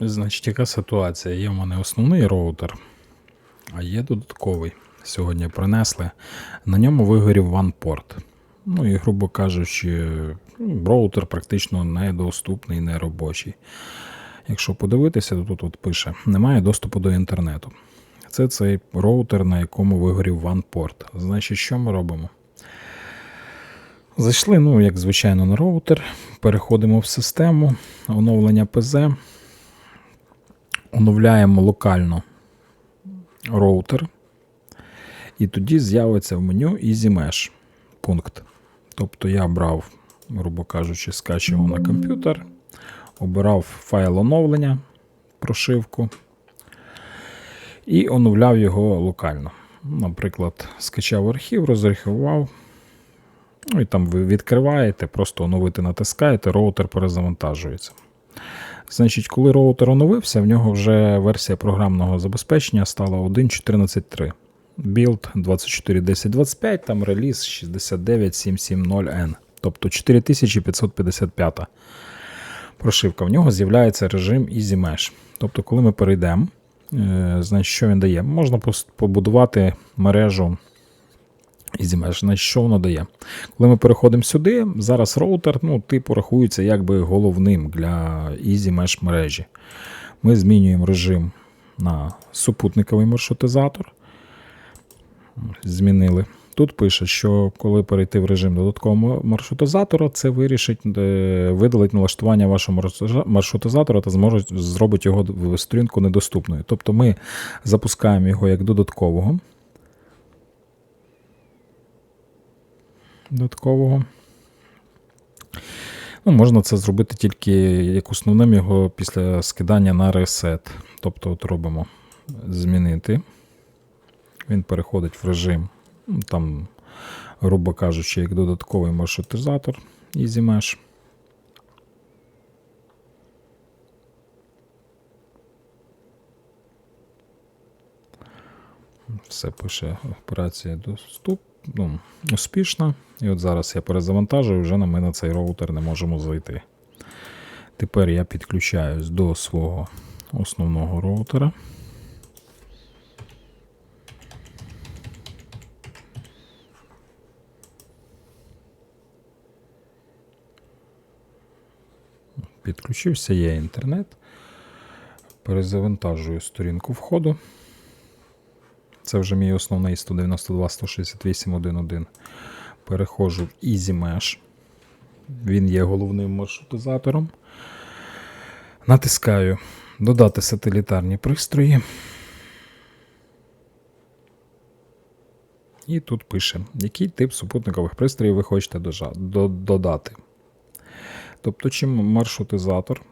Значить, яка ситуація? Є в мене основний роутер, а є додатковий. Сьогодні принесли. На ньому вигорів OnePort. Ну і, грубо кажучи, роутер практично недоступний, неробочий. Якщо подивитися, то тут от пише: немає доступу до інтернету. Це цей роутер, на якому вигорів OnePort. Значить, що ми робимо? Зайшли, ну, як звичайно, на роутер, переходимо в систему оновлення ПЗ, оновляємо локально роутер, і тоді з'явиться в меню Easy Mesh пункт. Тобто я брав, грубо кажучи, скачував на комп'ютер, обирав файл оновлення, прошивку і оновляв його локально. Наприклад, скачав архів, розархівував. Ну і там ви відкриваєте, просто оновити натискаєте, роутер перезавантажується. Значить, коли роутер оновився, в нього вже версія програмного забезпечення стала 1.14.3. Білд 24.10.25, там реліз 69770N, тобто 4555 прошивка. В нього з'являється режим Easy Mesh. Тобто, коли ми перейдемо, е, значить, що він дає? Можна побудувати мережу Mesh. Значить, що воно дає? Коли ми переходимо сюди, зараз роутер, ну, типу, рахується якби головним для Easy Mesh мережі. Ми змінюємо режим на супутниковий маршрутизатор. Змінили. Тут пише, що коли перейти в режим додаткового маршрутизатора, це вирішить, е, видалить налаштування вашого маршрутизатора та зможе зробить його сторінку недоступною. Тобто ми запускаємо його як додаткового. Додаткового. Ну, можна це зробити тільки як основним його після скидання на ресет. Тобто, от робимо змінити. Він переходить в режим, ну, там, грубо кажучи, як додатковий маршрутизатор EasyMesh. Все пише операція доступ, ну, успішна. І от зараз я перезавантажую, вже ми на цей роутер не можемо зайти. Тепер я підключаюсь до свого основного роутера. Підключився, є інтернет. Перезавантажую сторінку входу. Це вже мій основний 192.168.1.1. Переходжу в Easy Mesh. Він є головним маршрутизатором. Натискаю Додати сателітарні пристрої. І тут пише, який тип супутникових пристроїв ви хочете додати. Тобто, чи маршрутизатор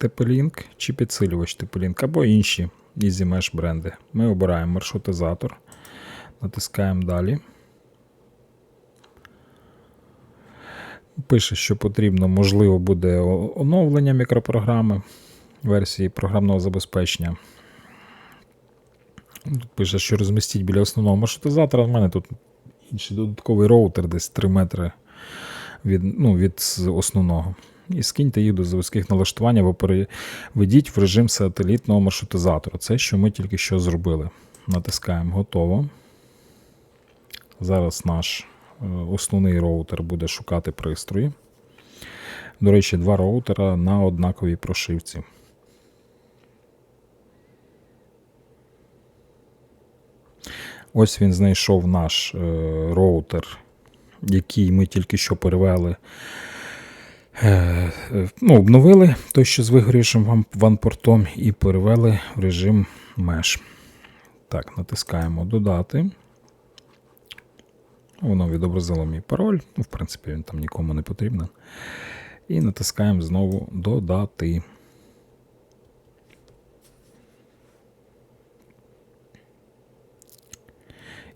TP-Link, чи підсилювач TP-Link, або інші Easy Mesh бренди. Ми обираємо маршрутизатор, натискаємо далі. Пише, що потрібно, можливо, буде оновлення мікропрограми версії програмного забезпечення. Тут пише, що розмістіть біля основного маршрутизатора. У мене тут інший додатковий роутер, десь 3 метри від, ну, від основного. І скиньте їх до заводських налаштувань або переведіть в режим сателітного маршрутизатора. Це, що ми тільки що зробили. Натискаємо готово. Зараз наш е, основний роутер буде шукати пристрої. До речі, два роутера на однаковій прошивці. Ось він знайшов наш е, роутер, який ми тільки що перевели. Е, ну, обновили той, що з вигорівшим вам ванпортом, і перевели в режим Mesh. Так, натискаємо Додати. Воно відобразило мій пароль. Ну, в принципі, він там нікому не потрібен. І натискаємо знову Додати.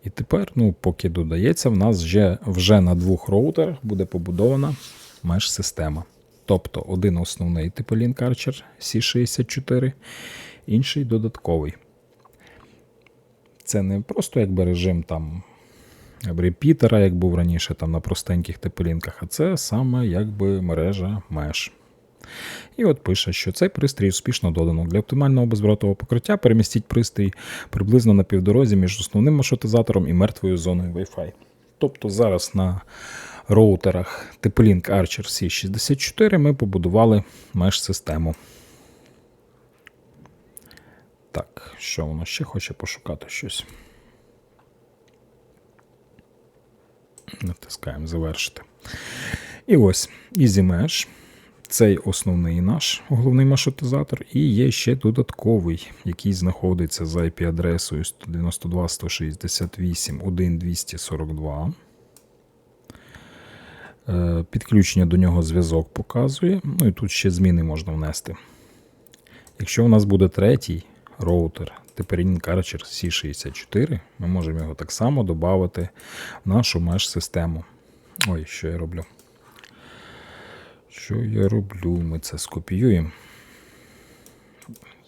І тепер, ну, поки додається, в нас вже, вже на двох роутерах буде побудована меш-система. Тобто один основний типу Link Archer C64, інший додатковий. Це не просто якби режим там репітера, як був раніше там на простеньких типелінках, а це саме якби мережа Mesh. І от пише, що цей пристрій успішно додано. Для оптимального безбратового покриття перемістіть пристрій приблизно на півдорозі між основним маршрутизатором і мертвою зоною Wi-Fi. Тобто зараз на роутерах TP-Link Archer C64 ми побудували меш-систему. Так, що воно ще хоче пошукати щось. Натискаємо завершити. І ось Easy Mesh. Цей основний наш головний маршрутизатор, і є ще додатковий, який знаходиться за IP-адресою 192.168.1.242. Е, Підключення до нього зв'язок показує. Ну і тут ще зміни можна внести. Якщо у нас буде третій роутер TP-Link C64, ми можемо його так само додати в нашу меш-систему. Ой, що я роблю? Що я роблю? Ми це скопіюємо.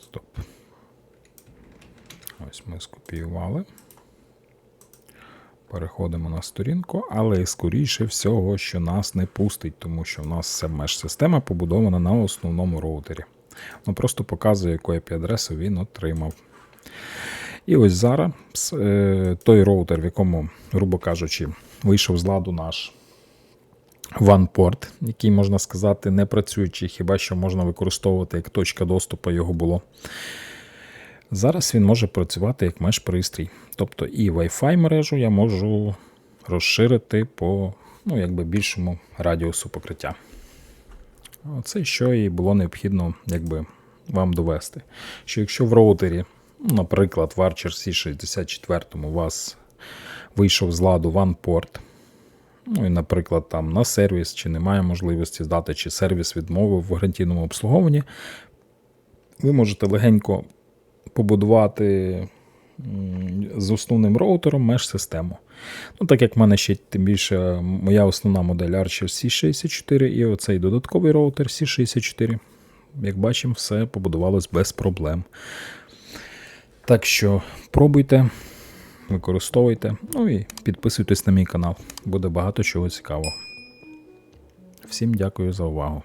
Стоп. Ось ми скопіювали. Переходимо на сторінку, але скоріше всього, що нас не пустить, тому що в нас вся меш-система побудована на основному роутері. Ну, просто показує, яку IP-адресу він отримав. І ось зараз е, той роутер, в якому, грубо кажучи, вийшов з ладу наш OnePort, який, можна сказати, не працюючий, хіба що можна використовувати як точка доступу його було. Зараз він може працювати як меш-пристрій. Тобто і Wi-Fi мережу я можу розширити по ну, якби більшому радіусу покриття. Оце що і було необхідно якби, вам довести. Що якщо в роутері, наприклад, в Archer C64 у вас вийшов з ладу OnePort, ну і, наприклад, там на сервіс, чи немає можливості здати, чи сервіс відмовив в гарантійному обслуговуванні, ви можете легенько побудувати з основним роутером меш-систему. Ну, так як в мене ще тим більше моя основна модель Archer C64 і оцей додатковий роутер C64. Як бачимо, все побудувалось без проблем. Так що пробуйте, використовуйте, ну і підписуйтесь на мій канал. Буде багато чого цікавого. Всім дякую за увагу.